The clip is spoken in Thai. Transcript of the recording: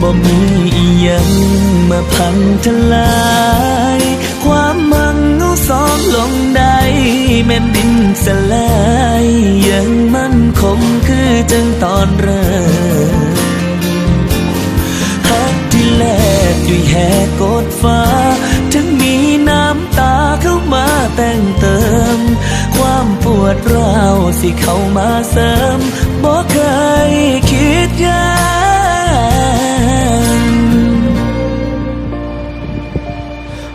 บ่มีอียังมาพังทลาย ความมังเอาสองลงได้แม่นดินสลายยังมั่นคงคือจังตอนเริ่มฮักที่แลกด้วยแหกกดฟ้า ถึงมีน้ำตาเข้ามาแต่งเติม ความปวดร้าวสิเข้ามาเสริมบ